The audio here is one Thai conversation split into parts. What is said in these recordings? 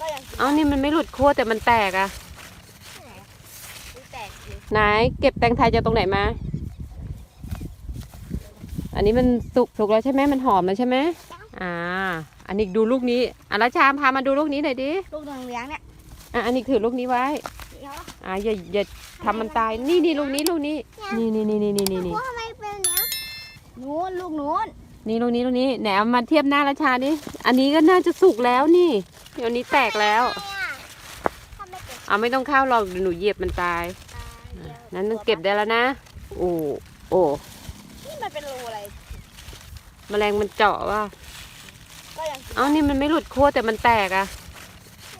ก็ยังกินเอานี่มันไม่หลุดขั้วแต่มันแตกอะไหนอุ๊ยแตกเลยไหนเก็บแตงไทยจากตรงไหนมา อันนี้มันสุกสุกแล้วใช่ไหมมันหอมแล้วใช่ไหมอ่า อันนี้ดูลูกนี้อะรัชชามพามาดูลูกนี้หน่อยดิ ลูกเหลืองเลี้ยงเนี่ย อะอันนี้ถือลูกนี้ไว้เดี๋ยวอ่าอย่าอย่าทำมันตายนี่นี่ลูกนี้ลูกนี้ นี่นี่นี่นี่นี่นี่นี่ว่าทำไมเป็นเนี้ยนู้นลูกนู้น นี่ลูกนี้ลูกนี้ไหนเอามาเทียบหน้าราชาดิ อันนี้ก็น่าจะสุกแล้วนี่เดี๋ยวนี้แตกแล้วทำไมเก็บเอาไม่ต้องเข้าหรอกเดี๋ยวหนูเหยียบมันตาย ตาเดียวนั้นต้องเก็บได้แล้วนะ โอ้โอ้นี่มันเป็นรูอะไร แมลงมันเจาะว่าก็ยังกินเอานี่มันไม่หลุดขั้วแต่มันแตกอะ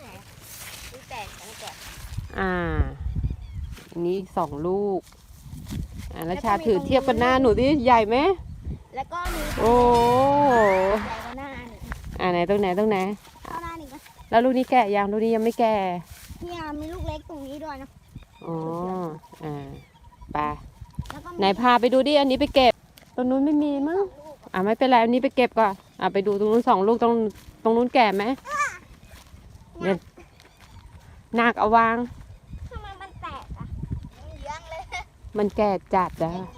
ไหนอุ๊ยแตกแล้วแตกอ่าอันนี้สองลูกอ่าราชาถือเทียบกันหน้าหนูดิใหญ่ไหม โอ้ใหญ่กว่าหน้านี่อ่าไหนตรงไหนตรงไหนเข้าหน้านี่ก็แล้วลูกนี้แก่ยังลูกนี้ยังไม่แก่เนี่ยมีลูกเล็กตรงนี้ด้วยนะ อ๋ออ่าไปแล้วก็มีไหนพาไปดูดิอันนี้ไปเก็บ ตรงนู้นไม่มีมั้งลูกอ่าไม่เป็นไรอันนี้ไปเก็บก่อนอ่าไปดูตรงนู้นสองลูกตรงตรงนู้นแก่ไหมเนี่ยนาคเอาวาง ทำไมมันแตกอะเลี้ยงเลยมันแก่จัดอะเลี้ยงเลย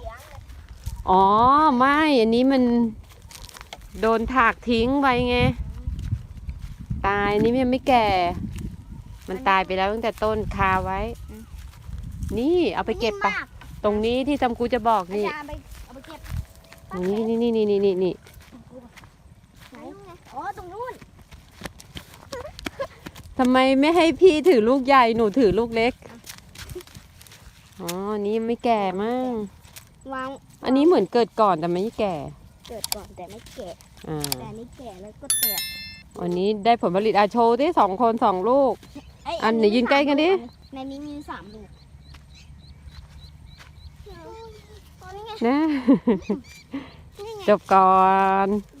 อ๋อ ไม่ อันนี้มันโดนถากทิ้งไปไง ตายอันนี้มันยังไม่แก่ มันตายไปแล้วตั้งแต่ต้นคาไว้นี่เอาไปเก็บไปนิ่มมากตรงนี้ที่จำกูจะบอกอานี่ จารย์ไปเอาไปเก็บนี่นี่นี่นี่นี่นี่นี่ไหนอ๋อตรงนู้นทำไมไม่ให้พี่ถือลูกใหญ่หนูถือลูกเล็ก อ๋ออันนี้ยังไม่แก่มั้ง วางอันนี้เหมือนเกิดก่อนแต่ไม่แก่ เกิดก่อนแต่ไม่แก่อ่า แต่อันนี้แก่แล้วก็แตกวันนี้ได้ผลผลิตอาโชว์ที่สองคนสองลูก เยอันไหนยืนใกล้กันดิ ในนี้มีสามลูกตอนนี้ไงนะ นี่ไงจบก่อนด